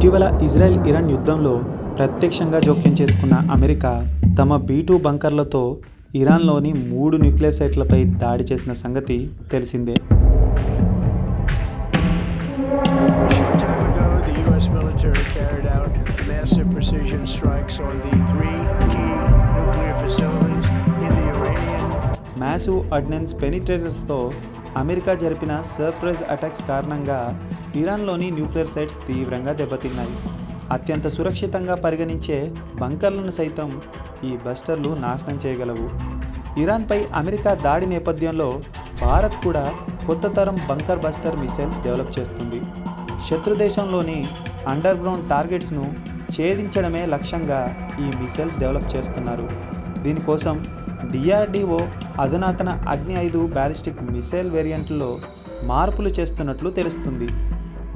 ఇటీవల Israel Iran యుద్ధంలో ప్రత్యక్షంగా జోక్యం చేసుకున్న అమెరికా తమ బీ టూ బంకర్లతో ఇరాన్లోని మూడు న్యూక్లియర్ సైట్లపై దాడి చేసిన సంగతి తెలిసిందే. మ్యాసివ్ అడ్నెన్స్ పెనిట్రేటర్స్తో అమెరికా జరిపిన సర్ప్రైజ్ అటాక్స్ కారణంగా ఇరాన్లోని న్యూక్లియర్ సైట్స్ తీవ్రంగా దెబ్బతిన్నాయి. అత్యంత సురక్షితంగా పరిగణించే బంకర్లను సైతం ఈ బస్టర్లు నాశనం చేయగలవు. ఇరాన్పై అమెరికా దాడి నేపథ్యంలో భారత్ కూడా కొత్త తరం బంకర్ బస్టర్ మిసైల్స్ డెవలప్ చేస్తుంది. శత్రు దేశంలోని అండర్ గ్రౌండ్ టార్గెట్స్ను ఛేదించడమే లక్ష్యంగా ఈ మిసైల్స్ డెవలప్ చేస్తున్నారు. దీనికోసం డిఆర్డిఓ అధునాతన అగ్ని ఐదు బ్యాలిస్టిక్ మిసైల్ వేరియంట్లో మార్పులు చేస్తున్నట్లు తెలుస్తుంది.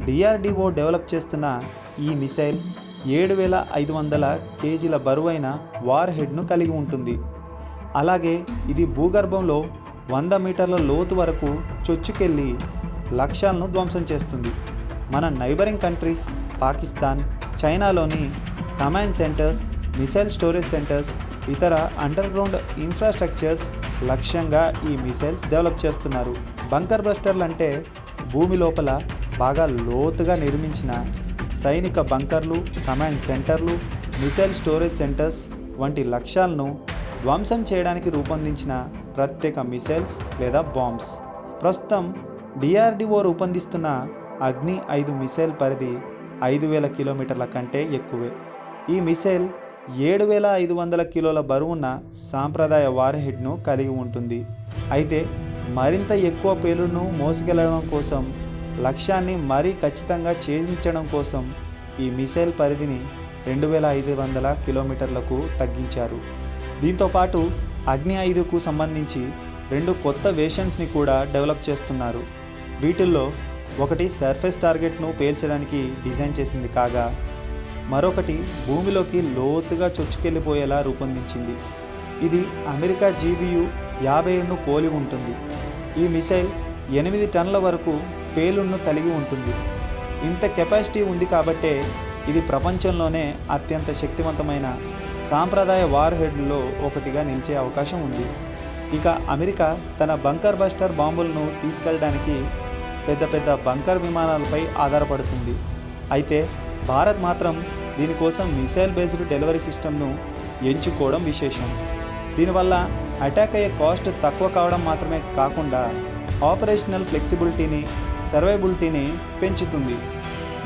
డిఆర్డిఓ డెవలప్ చేస్తున్న ఈ మిసైల్ ఏడు వేల ఐదు వందల కేజీల బరువైన వార్ హెడ్ను కలిగి ఉంటుంది. అలాగే ఇది భూగర్భంలో వంద మీటర్ల లోతు వరకు చొచ్చుకెళ్ళి లక్ష్యాలను ధ్వంసం చేస్తుంది. మన నైబరింగ్ కంట్రీస్ పాకిస్తాన్ చైనాలోని command centres missile storage centres ఇతర అండర్గ్రౌండ్ ఇన్ఫ్రాస్ట్రక్చర్స్ లక్ష్యంగా ఈ మిసైల్స్ డెవలప్ చేస్తున్నారు. బంకర్ బ్రస్టర్లు అంటే భూమి లోపల బాగా లోతుగా నిర్మించిన సైనిక బంకర్లు కమాండ్ సెంటర్లు మిసైల్ స్టోరేజ్ సెంటర్స్ వంటి లక్ష్యాలను ధ్వంసం చేయడానికి రూపొందించిన ప్రత్యేక మిసైల్స్ లేదా బాంబ్స్. ప్రస్తుతం డిఆర్డిఓ రూపొందిస్తున్న అగ్ని ఐదు మిసైల్ పరిధి ఐదు వేల కిలోమీటర్ల కంటే ఎక్కువే. ఈ మిసైల్ ఏడు వేల ఐదు వందల కిలోల బరువున్న సాంప్రదాయ వార్ హెడ్ను కలిగి ఉంటుంది. అయితే మరింత ఎక్కువ పేలును మోసుకెళ్ళడం కోసం లక్ష్యాన్ని మరీ ఖచ్చితంగా ఛేదించడం కోసం ఈ మిసైల్ పరిధిని రెండు వేల ఐదు వందల కిలోమీటర్లకు తగ్గించారు. దీంతో పాటు అగ్ని ఐదుకు సంబంధించి రెండు కొత్త వేషన్స్ని కూడా డెవలప్ చేస్తున్నారు. వీటిల్లో ఒకటి సర్ఫేస్ టార్గెట్ను పేల్చడానికి డిజైన్ చేసింది కాగా మరొకటి భూమిలోకి లోతుగా చొచ్చుకెళ్ళిపోయేలా రూపొందించింది. ఇది అమెరికా జీబీయు యాభై ఏడును పోలి ఉంటుంది. ఈ మిసైల్ ఎనిమిది టన్నుల వరకు పేలుడును కలిగి ఉంటుంది. ఇంత కెపాసిటీ ఉంది కాబట్టే ఇది ప్రపంచంలోనే అత్యంత శక్తివంతమైన సాంప్రదాయ వార్ హెడ్లో ఒకటిగా నిలిచే అవకాశం ఉంది. ఇక అమెరికా తన బంకర్ బస్టర్ బాంబులను తీసుకెళ్ళడానికి పెద్ద పెద్ద బంకర్ విమానాలపై ఆధారపడుతుంది. అయితే భారత్ మాత్రం దీనికోసం మిసైల్ బేస్డ్ డెలివరీ సిస్టమ్ను ఎంచుకోవడం విశేషం. దీనివల్ల అటాక్ అయ్యే కాస్ట్ తక్కువ కావడం మాత్రమే కాకుండా ఆపరేషనల్ ఫ్లెక్సిబిలిటీని సర్వైబిలిటీని పెంచుతుంది.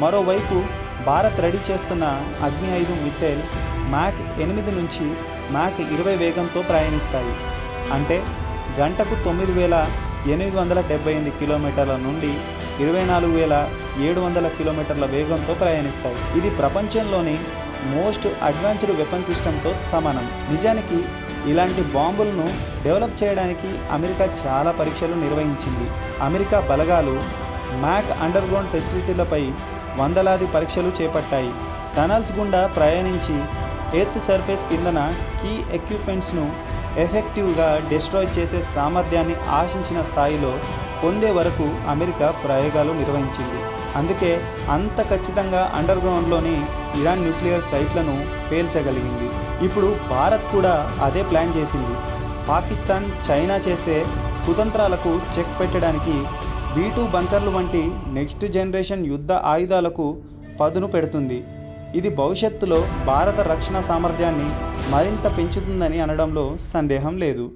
మరోవైపు భారత్ రెడీ చేస్తున్న అగ్ని ఐదు మిసైల్ మ్యాక్ ఎనిమిది నుంచి మ్యాక్ ఇరవై వేగంతో ప్రయాణిస్తాయి. అంటే గంటకు తొమ్మిది వేల ఎనిమిది వందల డెబ్బై ఎనిమిది కిలోమీటర్ల నుండి ఇరవై నాలుగు వేల ఏడు వందల కిలోమీటర్ల వేగంతో ప్రయాణిస్తాయి. ఇది ప్రపంచంలోని మోస్ట్ అడ్వాన్స్డ్ వెపన్ సిస్టంతో సమానం. నిజానికి ఇలాంటి బాంబులను డెవలప్ చేయడానికి అమెరికా చాలా పరీక్షలు నిర్వహించింది. అమెరికా బలగాలు మ్యాక్ అండర్గ్రౌండ్ ఫెసిలిటీలపై వందలాది పరీక్షలు చేపట్టాయి. టనల్స్ గుండా ప్రయాణించి ఎర్త్ సర్ఫేస్ కిందన కీ ఎక్విప్మెంట్స్ను ఎఫెక్టివ్గా డిస్ట్రాయ్ చేసే సామర్థ్యాన్ని ఆశించిన స్థాయిలో పొందే వరకు అమెరికా ప్రయోగాలు నిర్వహించింది. అందుకే అంత ఖచ్చితంగా అండర్ గ్రౌండ్లోని ఇరాన్ న్యూక్లియర్ సైట్లను పేల్చగలిగింది. ఇప్పుడు భారత్ కూడా అదే ప్లాన్ చేసింది. పాకిస్తాన్ చైనా చేసే కుతంత్రాలకు చెక్ పెట్టడానికి బీ టూ బంకర్లు వంటి నెక్స్ట్ జనరేషన్ యుద్ధ ఆయుధాలకు పదును పెడుతుంది. ఇది భవిష్యత్తులో భారత రక్షణ సామర్థ్యాన్ని మరింత పెంచుతుందని అనడంలో సందేహం లేదు.